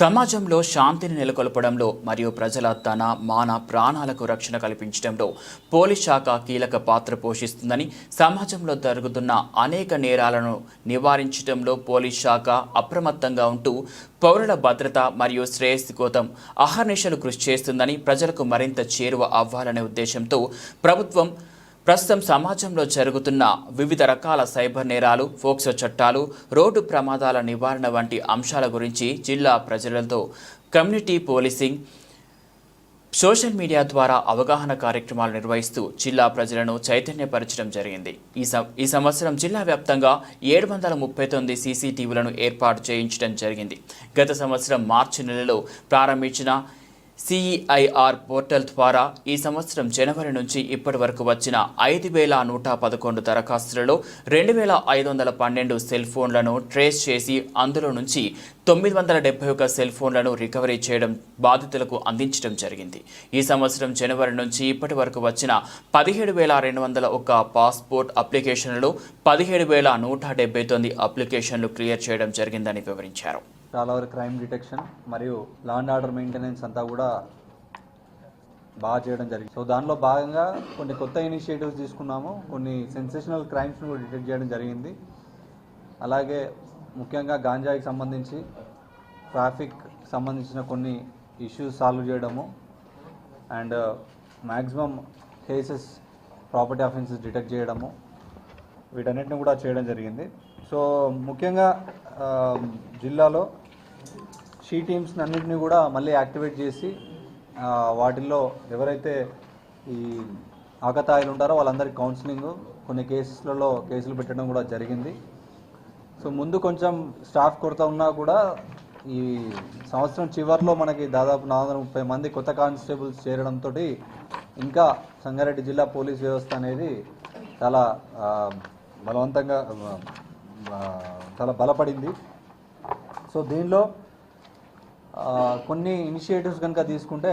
సమాజంలో శాంతిని నెలకొల్పడంలో మరియు ప్రజల తన మాన ప్రాణాలకు రక్షణ కల్పించడంలో పోలీస్ శాఖ కీలక పాత్ర పోషిస్తుందని సమాజంలో జరుగుతున్న అనేక నేరాలను నివారించడంలో పోలీస్ శాఖ అప్రమత్తంగా ఉంటూ పౌరుల భద్రత మరియు శ్రేయస్సు కోసం అహర్నిశలు కృషి చేస్తుందని ప్రజలకు మరింత చేరువ అవ్వాలనే ఉద్దేశంతో ప్రభుత్వం ప్రస్తుతం సమాజంలో జరుగుతున్న వివిధ రకాల సైబర్ నేరాలు ఫోక్సో చట్టాలు రోడ్డు ప్రమాదాల నివారణ వంటి అంశాల గురించి జిల్లా ప్రజలతో కమ్యూనిటీ పోలీసింగ్ సోషల్ మీడియా ద్వారా అవగాహన కార్యక్రమాలు నిర్వహిస్తూ జిల్లా ప్రజలను చైతన్యపరచడం జరిగింది. ఈ సం ఈ సంవత్సరం జిల్లా వ్యాప్తంగా ఏడు వందల ముప్పై తొమ్మిది సీసీటీవీలను ఏర్పాటు చేయించడం జరిగింది. గత సంవత్సరం మార్చి నెలలో ప్రారంభించిన సిఈఐఆర్ పోర్టల్ ద్వారా ఈ సంవత్సరం జనవరి నుంచి ఇప్పటి వరకు వచ్చిన ఐదు వేల నూట పదకొండు దరఖాస్తులలో రెండు వేల ఐదు వందల పన్నెండు సెల్ ఫోన్లను ట్రేస్ చేసి అందులో నుంచి తొమ్మిది వందల డెబ్బై ఒక సెల్ ఫోన్లను రికవరీ చేయడం బాధితులకు అందించడం జరిగింది. ఈ సంవత్సరం జనవరి నుంచి ఇప్పటి వరకు వచ్చిన పదిహేడు వేల రెండు వందల ఒక పాస్పోర్ట్ అప్లికేషన్లలో పదిహేడు వేల నూట డెబ్బై తొమ్మిది అప్లికేషన్లు క్లియర్ చేయడం జరిగిందని వివరించారు. చాలా వరకు క్రైమ్ డిటెక్షన్ మరియు లా అండ్ ఆర్డర్ మెయింటెనెన్స్ అంతా కూడా బాగా చేయడం జరిగింది. సో దానిలో భాగంగా కొన్ని కొత్త ఇనిషియేటివ్స్ తీసుకున్నాము. కొన్ని సెన్సేషనల్ క్రైమ్స్ని కూడా డిటెక్ట్ చేయడం జరిగింది. అలాగే ముఖ్యంగా గాంజాయికి సంబంధించి ట్రాఫిక్ సంబంధించిన కొన్ని ఇష్యూస్ సాల్వ్ చేయడము and maximum cases property offences detect చేయడము వీటన్నిటిని కూడా చేయడం జరిగింది. సో ముఖ్యంగా జిల్లాలో షీ టీమ్స్ అన్నింటినీ కూడా మళ్ళీ యాక్టివేట్ చేసి వాటిల్లో ఎవరైతే ఈ ఆకతాయిలు ఉంటారో వాళ్ళందరికీ కౌన్సిలింగ్ కొన్ని కేసెస్లలో కేసులు పెట్టడం కూడా జరిగింది. సో ముందు కొంచెం స్టాఫ్ కొరత ఉన్నా కూడా ఈ సంవత్సరం చివరిలో మనకి దాదాపు నాలుగు ముప్పై మంది కొత్త కానిస్టేబుల్స్ చేరడంతో ఇంకా సంగారెడ్డి జిల్లా పోలీస్ వ్యవస్థ అనేది చాలా బలవంతంగా చాలా బలపడింది. సో దీనిలో కొన్ని ఇనిషియేటివ్స్ కనుక తీసుకుంటే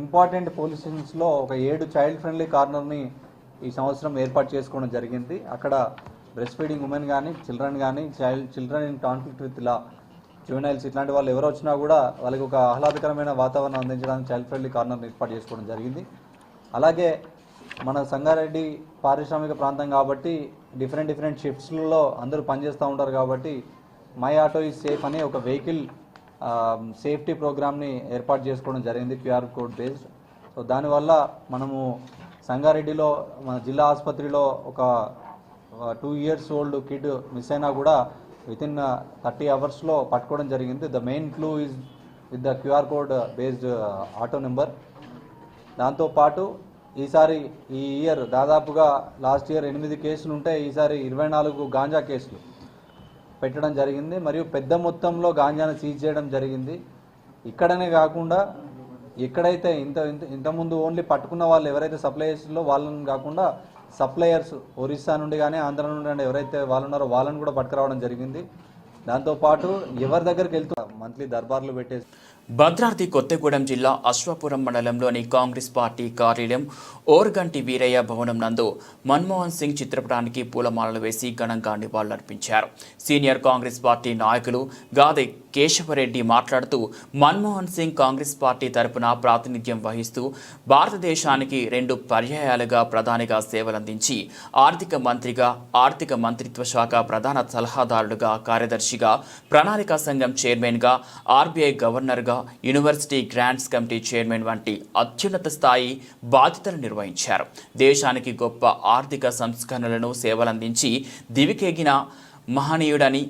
ఇంపార్టెంట్ పోలీస్ స్టేషన్స్లో ఒక ఏడు చైల్డ్ ఫ్రెండ్లీ కార్నర్ని ఈ సంవత్సరం ఏర్పాటు చేసుకోవడం జరిగింది. అక్కడ బ్రెస్ట్ ఫీడింగ్ ఉమెన్ కానీ చిల్డ్రన్ కానీ child children in conflict with law juveniles ఇట్లాంటి వాళ్ళు ఎవరు వచ్చినా కూడా వాళ్ళకి ఒక ఆహ్లాదకరమైన వాతావరణం అందించడానికి చైల్డ్ ఫ్రెండ్లీ కార్నర్ని ఏర్పాటు చేసుకోవడం జరిగింది. అలాగే మన సంగారెడ్డి పారిశ్రామిక ప్రాంతం కాబట్టి డిఫరెంట్ డిఫరెంట్ షిఫ్ట్స్లలో అందరూ పనిచేస్తూ ఉంటారు కాబట్టి మై ఆటో ఈజ్ సేఫ్ అనే ఒక వెహికల్ సేఫ్టీ ప్రోగ్రామ్ని ఏర్పాటు చేసుకోవడం జరిగింది క్యూఆర్ కోడ్ బేస్డ్. సో దానివల్ల మనము సంగారెడ్డిలో మన జిల్లా ఆసుపత్రిలో ఒక two years old kid miss అయినా కూడా విత్ ఇన్ థర్టీ అవర్స్లో పట్టుకోవడం జరిగింది. The main clue is with the QR code based auto number. దాంతోపాటు ఈసారి ఈ ఇయర్ దాదాపుగా లాస్ట్ ఇయర్ ఎనిమిది కేసులు ఉంటే ఈసారి ఇరవై నాలుగు గాంజా కేసులు. పెట్టడం జరిగింది మరియు పెద్ద మొత్తంలో గాంజాను సీజ్ చేయడం జరిగింది. ఇక్కడనే కాకుండా ఎక్కడైతే ఇంత ఇంత ఇంతకుముందు ఓన్లీ పట్టుకున్న వాళ్ళు ఎవరైతే సప్లయర్స్లో వాళ్ళని కాకుండా సప్లయర్స్ ఒరిస్సా నుండి కానీ ఆంధ్ర నుండి కానీ ఎవరైతే వాళ్ళు ఉన్నారో వాళ్ళని కూడా పట్టుకురావడం జరిగింది. దాంతోపాటు ఎవరి దగ్గరికి వెళ్తూ మంత్లీ దర్బార్లు పెట్టేసి భద్రాద్రి కొత్తగూడెం జిల్లా అశ్వాపురం మండలంలోని కాంగ్రెస్ పార్టీ కార్యాలయం ఓర్గంటి వీరయ్య భవనం నందు మన్మోహన్ సింగ్ చిత్రపటానికి పూలమాలలు వేసి ఘనంగా నివాళులర్పించారు. సీనియర్ కాంగ్రెస్ పార్టీ నాయకులు గాదే కేశవరెడ్డి మాట్లాడుతూ మన్మోహన్ సింగ్ కాంగ్రెస్ పార్టీ తరపున ప్రాతినిధ్యం వహిస్తూ భారతదేశానికి రెండు పర్యాయాలుగా ప్రధానిగా సేవలందించి ఆర్థిక మంత్రిగా ఆర్థిక మంత్రిత్వ శాఖ ప్రధాన సలహాదారుడుగా కార్యదర్శిగా ప్రణాళికా సంఘం చైర్మన్గా ఆర్బీఐ గవర్నర్గా యూనివర్సిటీ గ్రాంట్స్ కమిటీ చైర్మన్ వంటి అత్యున్నత స్థాయి బాధ్యతలు నిర్వహించారు. దేశానికి గొప్ప ఆర్థిక సంస్కరణలను సేవలందించి దివికెగిన మహనీయుడని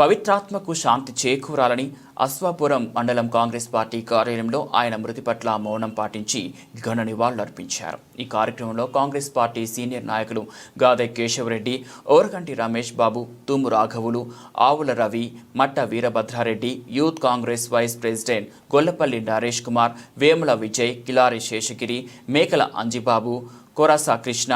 పవిత్రాత్మకు శాంతి చేకూరాలని అశ్వాపురం మండలం కాంగ్రెస్ పార్టీ కార్యాలయంలో ఆయన మృతి పట్ల మౌనం పాటించి ఘన నివాళులర్పించారు ఈ కార్యక్రమంలో కాంగ్రెస్ పార్టీ సీనియర్ నాయకులు గాదె కేశవరెడ్డి ఓరకంటి రమేష్ బాబు తుమ్ము రాఘవులు Avula Ravi Matta Veerabhadra Reddy youth Congress vice president Gollapalli Naresh Kumar Vemula Vijay Kilari Seshagiri Mekala Anjibabu Korasa Krishna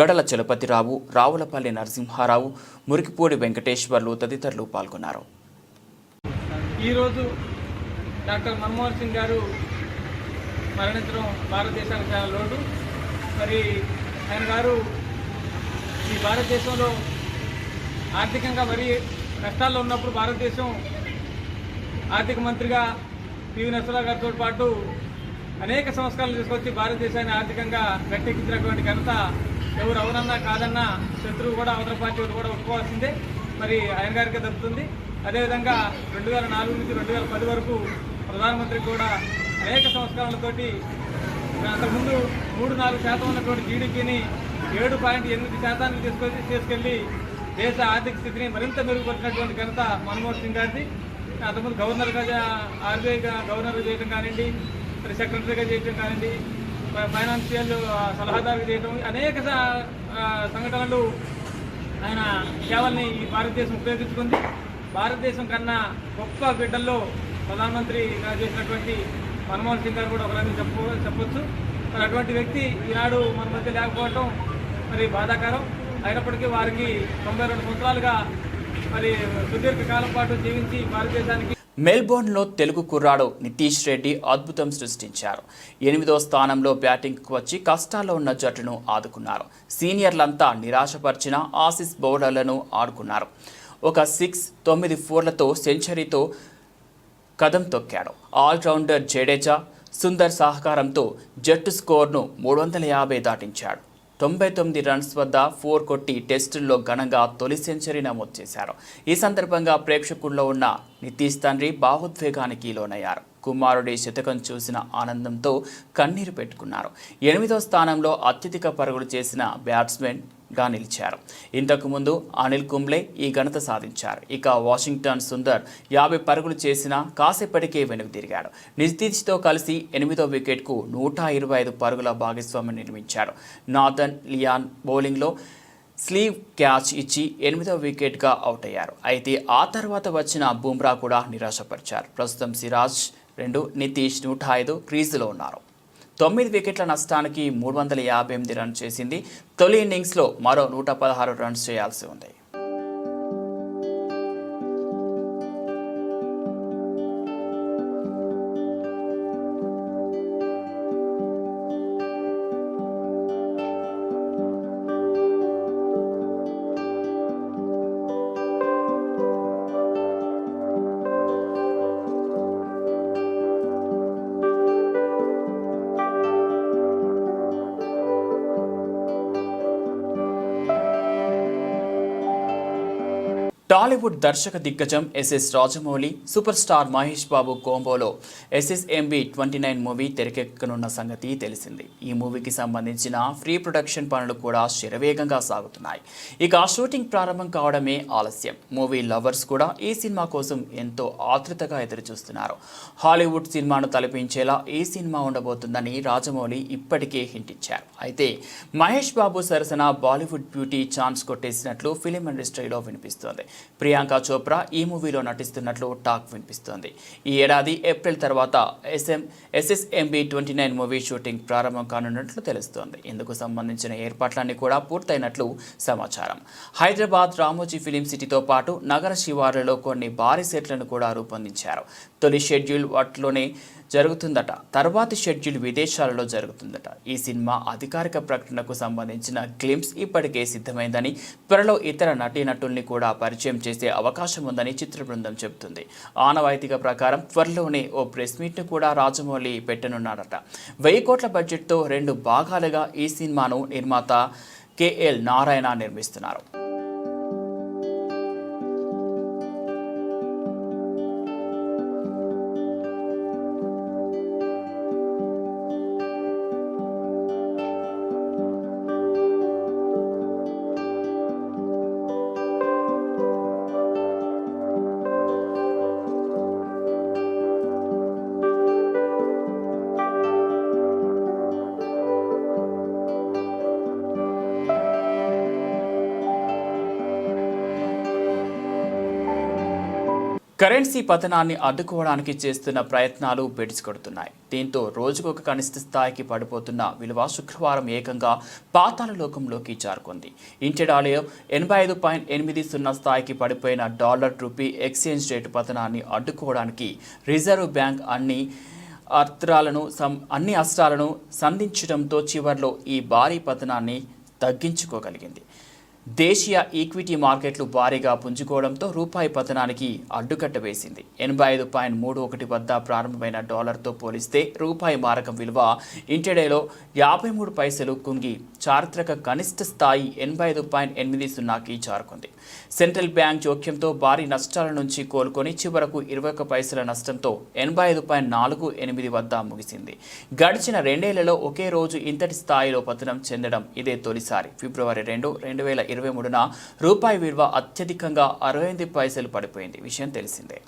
గడల చలపతిరావు రావులపల్లి నరసింహారావు మురికిపూడి వెంకటేశ్వర్లు తదితరులు పాల్గొన్నారు. ఈరోజు డాక్టర్ మన్మోహన్ సింగ్ గారు మరణించడం భారతదేశానికి చాలా లోటు. మరి ఆయన గారు ఈ భారతదేశంలో ఆర్థికంగా మరీ కష్టాల్లో ఉన్నప్పుడు భారతదేశం ఆర్థిక మంత్రిగా పివి నరసరావు గారితో పాటు అనేక సంస్కరణలు తీసుకొచ్చి భారతదేశాన్ని ఆర్థికంగా గట్టెక్కించినటువంటి ఘనత ఎవరు అవునన్నా కాదన్నా శత్రువు కూడా అవతల పార్టీ కూడా ఒప్పుకోవాల్సిందే. మరి ఆయన గారికి దక్కుతుంది. అదేవిధంగా రెండు వేల నాలుగు నుంచి రెండు వేల పది వరకు ప్రధానమంత్రి కూడా అనేక సంస్కరణలతోటి అంతకుముందు మూడు నాలుగు శాతం ఉన్నటువంటి జీడిపిని ఏడు పాయింట్ ఎనిమిది శాతానికి తీసుకొచ్చి తీసుకెళ్ళి దేశ ఆర్థిక స్థితిని మరింత మెరుగుపరిచినటువంటి ఘనత మన్మోహన్ సింగ్ గారిది. అంతకుముందు గవర్నర్గా ఆర్బీఐ గవర్నర్ చేయడం కానివ్వండి మరి సెక్రటరీగా చేయడం కానివ్వండి ఫైనాన్షియల్ సలహాదారు చేయటం చేయడం అనేక సంఘటనలు ఆయన సేవల్ని ఈ భారతదేశం ఉపయోగించుకుంది. భారతదేశం కన్నా గొప్ప బిడ్డల్లో ప్రధానమంత్రి చేసినటువంటి మన్మోహన్ సింగ్ గారు కూడా ఒకరని చెప్పు చెప్పొచ్చు. మరి అటువంటి వ్యక్తి ఈనాడు మన మధ్య లేకపోవటం మరి బాధాకరం. అయినప్పటికీ వారికి తొంభై రెండు సంవత్సరాలుగా మరి సుదీర్ఘ కాలం పాటు జీవించి భారతదేశానికి మెల్బోర్న్లో తెలుగు కుర్రాడు నితీష్ రెడ్డి అద్భుతం సృష్టించారు. ఎనిమిదో స్థానంలో బ్యాటింగ్కు వచ్చి కష్టాల్లో ఉన్న జట్టును ఆదుకున్నారు. సీనియర్లంతా నిరాశపరిచిన ఆసిస్ బౌలర్లను ఆడుకున్నారు. ఒక సిక్స్ తొమ్మిది ఫోర్లతో సెంచరీతో కదం తొక్కాడు. ఆల్రౌండర్ జడేజా సుందర్ సహకారంతో జట్టు స్కోర్ను మూడు వందల యాభై దాటించాడు. తొంభై తొమ్మిది రన్స్ వద్ద ఫోర్ కొట్టి టెస్టుల్లో ఘనంగా తొలి సెంచరీ నమోదు చేశారు. ఈ సందర్భంగా ప్రేక్షకుల్లో ఉన్న నితీష్ తండ్రి భావోద్వేగానికి లోనయ్యారు. కుమారుడి శతకం చూసిన ఆనందంతో కన్నీరు పెట్టుకున్నారు. ఎనిమిదో స్థానంలో అత్యధిక పరుగులు చేసిన బ్యాట్స్మెన్ గా నిలిచారు. ఇంతకుముందు అనిల్ కుంబ్లే ఈ ఘనత సాధించారు. ఇక వాషింగ్టన్ సుందర్ యాభై పరుగులు చేసిన కాసేపటికే వెనుక తిరిగాడు. నితీష్తో కలిసి ఎనిమిదో వికెట్కు నూట ఇరవై ఐదు పరుగుల భాగస్వామ్యం నిర్మించాడు. నాథన్ లియాన్ బౌలింగ్లో స్లీవ్ క్యాచ్ ఇచ్చి ఎనిమిదో వికెట్గా అవుట్ అయ్యారు అయితే ఆ తర్వాత వచ్చిన బుమ్రా కూడా నిరాశపరిచారు. ప్రస్తుతం సిరాజ్ రెండు నితీష్ నూట ఐదు క్రీజులో ఉన్నారు. తొమ్మిది వికెట్ల నష్టానికి మూడు వందల యాభై ఎనిమిది రన్ చేసింది. తొలి ఇన్నింగ్స్లో మరో నూట పదహారు రన్స్ చేయాల్సి ఉంది. టాలీవుడ్ దర్శక దిగ్గజం SS Rajamouli super star Mahesh Babu కోంబోలో SS SSMB twenty nine movie తెరకెక్కనున్న సంగతి తెలిసింది. ఈ మూవీకి సంబంధించిన ప్రీ ప్రొడక్షన్ పనులు కూడా శరవేగంగా సాగుతున్నాయి. ఇక ఆ షూటింగ్ ప్రారంభం కావడమే ఆలస్యం. మూవీ లవర్స్ కూడా ఈ సినిమా కోసం ఎంతో ఆతృతగా ఎదురుచూస్తున్నారు. హాలీవుడ్ సినిమాను తలపించేలా ఈ సినిమా ఉండబోతుందని రాజమౌళి ఇప్పటికే హింట్ ఇచ్చారు. అయితే మహేష్ బాబు సరసన బాలీవుడ్ బ్యూటీ ఛాన్స్ కొట్టేసినట్లు ఫిలిం ఇండస్ట్రీలో వినిపిస్తోంది. ప్రియాంక చోప్రా ఈ మూవీలో నటిస్తున్నట్లు టాక్ వినిపిస్తోంది. ఈ ఏడాది ఏప్రిల్ తర్వాత SM SSMB twenty nine movie shooting ప్రారంభం కానున్నట్లు తెలుస్తోంది. ఇందుకు సంబంధించిన ఏర్పాట్లన్నీ కూడా పూర్తయినట్లు సమాచారం. హైదరాబాద్ రామోజీ ఫిలిం సిటీతో పాటు నగర శివార్లలో కొన్ని భారీ సెట్లను కూడా రూపొందించారు. తొలి షెడ్యూల్ వాటిలోనే జరుగుతుందట. తర్వాతి షెడ్యూల్ విదేశాలలో జరుగుతుందట. ఈ సినిమా అధికారిక ప్రకటనకు సంబంధించిన క్లిమ్స్ ఇప్పటికే సిద్ధమైందని త్వరలో ఇతర నటీనటుల్ని కూడా పరిచయం చేసే అవకాశం ఉందని చిత్ర బృందం చెబుతుంది. ఆనవాయితీగా ప్రకారం త్వరలోనే ఓ ప్రెస్ మీట్ను కూడా రాజమౌళి పెట్టనున్నాడట. వెయ్యి కోట్ల బడ్జెట్తో రెండు భాగాలుగా ఈ సినిమాను నిర్మాత కేఎల్ నారాయణ నిర్మిస్తున్నారు. కరెన్సీ పతనాన్ని అడ్డుకోవడానికి చేస్తున్న ప్రయత్నాలు బెడిచికొడుతున్నాయి దీంతో రోజుకొక కనిష్ట స్థాయికి పడిపోతున్న విలువ శుక్రవారం ఏకంగా పాతాల లోకంలోకి చేరుకుంది. ఇంటెడాలియో ఎనభై ఐదు పాయింట్ ఎనిమిది సున్నా స్థాయికి పడిపోయిన డాలర్ రూపీ ఎక్స్చేంజ్ రేటు పతనాన్ని అడ్డుకోవడానికి రిజర్వ్ బ్యాంక్ అన్ని అస్త్రాలను సం అన్ని అస్త్రాలను సంధించడంతో చివర్లో ఈ భారీ పతనాన్ని తగ్గించుకోగలిగింది. దేశీయ ఈక్విటీ మార్కెట్లు భారీగా పుంజుకోవడంతో రూపాయి పతనానికి అడ్డుకట్ట వేసింది. ఎనభై ఐదు పాయింట్ మూడు ఒకటి వద్ద ప్రారంభమైన డాలర్తో పోలిస్తే రూపాయి మారకం విలువ ఇంటర్డేలో యాభై మూడు పైసలు కుంగి చారిత్రక కనిష్ట స్థాయి ఎనభై ఐదు పాయింట్ ఎనిమిది సున్నాకి చేరుకుంది. సెంట్రల్ బ్యాంక్ జోక్యంతో భారీ నష్టాల నుంచి కోలుకొని చివరకు ఇరవై ఒక్క పైసల నష్టంతో ఎనభై ఐదు పాయింట్ నాలుగు ఎనిమిది వద్ద ముగిసింది. గడిచిన రెండేళ్ళలో ఒకే రోజు ఇంతటి స్థాయిలో పతనం చెందడం ఇదే తొలిసారి. ఫిబ్రవరి రెండు రెండు వేల ఇరవై మూడున రూపాయి విలువ అత్యధికంగా అరవై ఎనిమిది పైసలు పడిపోయింది. విషయం తెలిసిందే.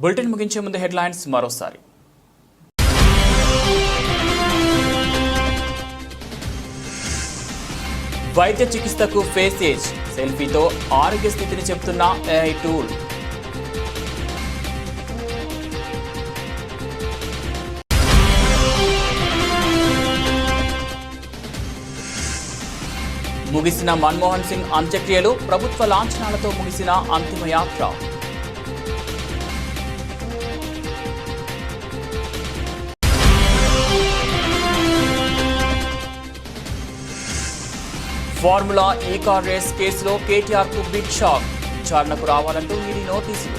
బులెటిన్ ముగించే ముందు హెడ్లైన్స్ మరోసారి. వైద్య చికిత్సకు ఫేసేజ్ సెల్ఫీతో ఆరోగ్య స్థితిని చెప్తున్న ఏఐ టూల్ ముగిసిన మన్మోహన్ సింగ్ అంత్యక్రియలు ప్రభుత్వ లాంఛనాలతో ముగిసిన అంతిమ యాత్ర. ఫార్ములా ఈ కార్ రేస్ కేసులో కేటీఆర్కు బిగ్ షాక్ విచారణకు రావాలంటూ ఈడీ నోటీసులు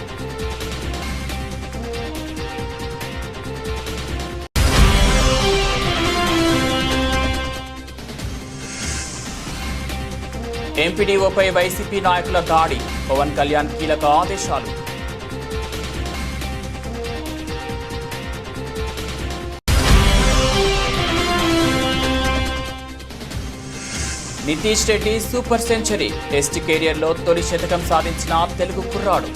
ఎంపీడీఓపై వైసీపీ నాయకుల దాడి. పవన్ కళ్యాణ్ కీలక ఆదేశాలు. Nitish Reddy super century. Test కెరియర్లో తొలి శతకం సాధించిన తెలుగు కుర్రాడు.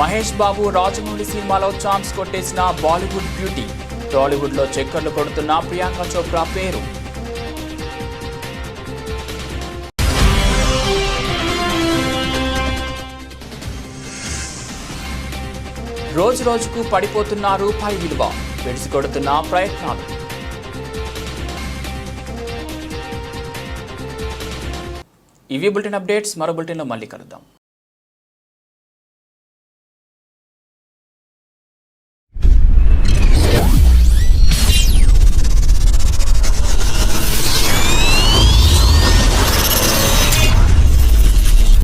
మహేష్ బాబు రాజమౌళి సినిమాలో ఛాన్స్ కొట్టేసిన బాలీవుడ్ బ్యూటీ. టాలీవుడ్లో చక్కర్లు కొడుతున్న ప్రియాంక చోప్రా పేరు. రోజు రోజుకు పడిపోతున్న రూపాయి విలువ విడిచికొడుతున్న ప్రయత్నాలు. ఇవి బులెటిన్ అప్డేట్స్. మరో బులెటిన్లో మళ్ళీ కలుద్దాం.